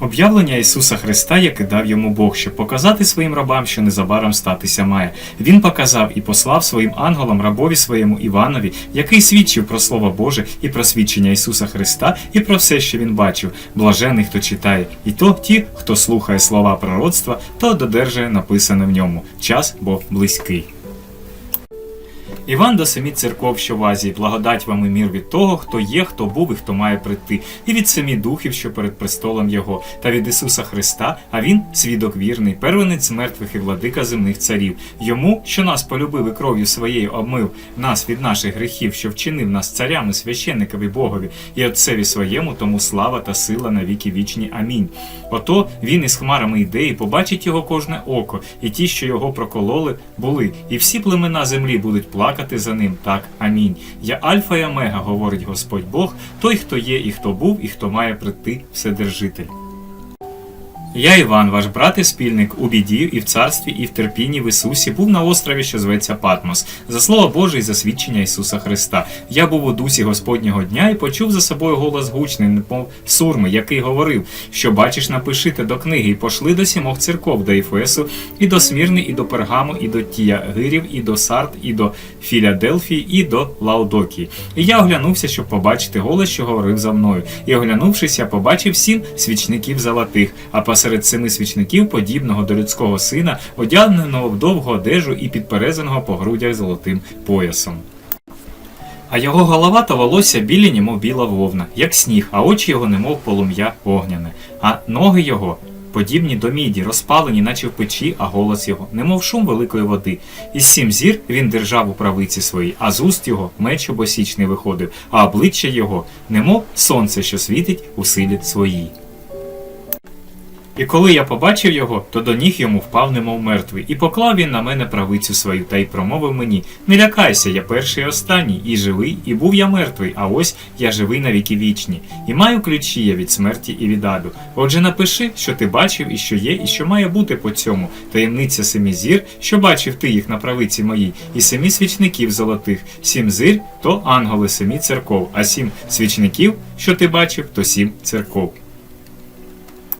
Об'явлення Ісуса Христа, яке дав йому Бог, щоб показати своїм рабам, що незабаром статися має. Він показав і послав своїм ангелам рабові своєму Іванові, який свідчив про Слово Боже і про свідчення Ісуса Христа, і про все, що він бачив. Блажений, хто читає, і то ті, хто слухає слова пророцтва, то додержує написане в ньому. Час бо близький. Іван до семи церков, що в Азії, благодать вам і мір від того, хто є, хто був і хто має прийти, і від семи духів, що перед престолом Його, та від Ісуса Христа, а Він свідок вірний, первенець мертвих і владика земних царів. Йому, що нас полюбив і кров'ю своєю обмив нас від наших гріхів, що вчинив нас царями, священникові Богові і Отцеві своєму, тому слава та сила на віки вічні. Амінь. Ото він із хмарами йде, і побачить його кожне око, і ті, що його прокололи, були, і всі племена землі будуть плакати за ним. Так, амінь. Я Альфа і Омега, говорить Господь Бог, той, хто є, і хто був, і хто має прийти, Вседержитель. Я Іван, ваш брат і спільник у біді, і в царстві, і в терпінні в Ісусі, був на острові, що зветься Патмос, за слово Боже і за свідчення Ісуса Христа. Я був у дусі Господнього дня і почув за собою голос гучний, немов сурми, який говорив, що бачиш, напиши те до книги, і пошли до сімох церков, до Ефесу, і до Смірни, і до Пергаму, і до Тіягирів, і до Сарт, і до Філадельфії, і до Лаудокії. І я оглянувся, щоб побачити голос, що говорив за мною. І оглянувшись, я побачив сім свічників золотих, а посеред семи свічників, подібного до людського сина, одягненого в довгу одежу і підперезаного по грудях золотим поясом. А його голова та волосся білі, немов біла вовна, як сніг, а очі його немов полум'я огняне, а ноги його подібні до міді, розпалені, наче в печі, а голос його, немов шум великої води. Із сім зір він держав у правиці своїй, а з уст його меч обосічний виходив, а обличчя його, немов сонце, що світить у силі своїй. І коли я побачив його, то до ніг йому впав, немов мертвий, і поклав він на мене правицю свою, та й промовив мені: Не лякайся, я перший і останній, і живий, і був я мертвий, а ось я живий на віки вічні, і маю ключі я від смерті і від аду. Отже, напиши, що ти бачив, і що є, і що має бути по цьому. Таємниця семи зір, що бачив ти їх на правиці моїй, і семи свічників золотих, сім зир то ангели семи церков, а сім свічників, що ти бачив, то сім церков.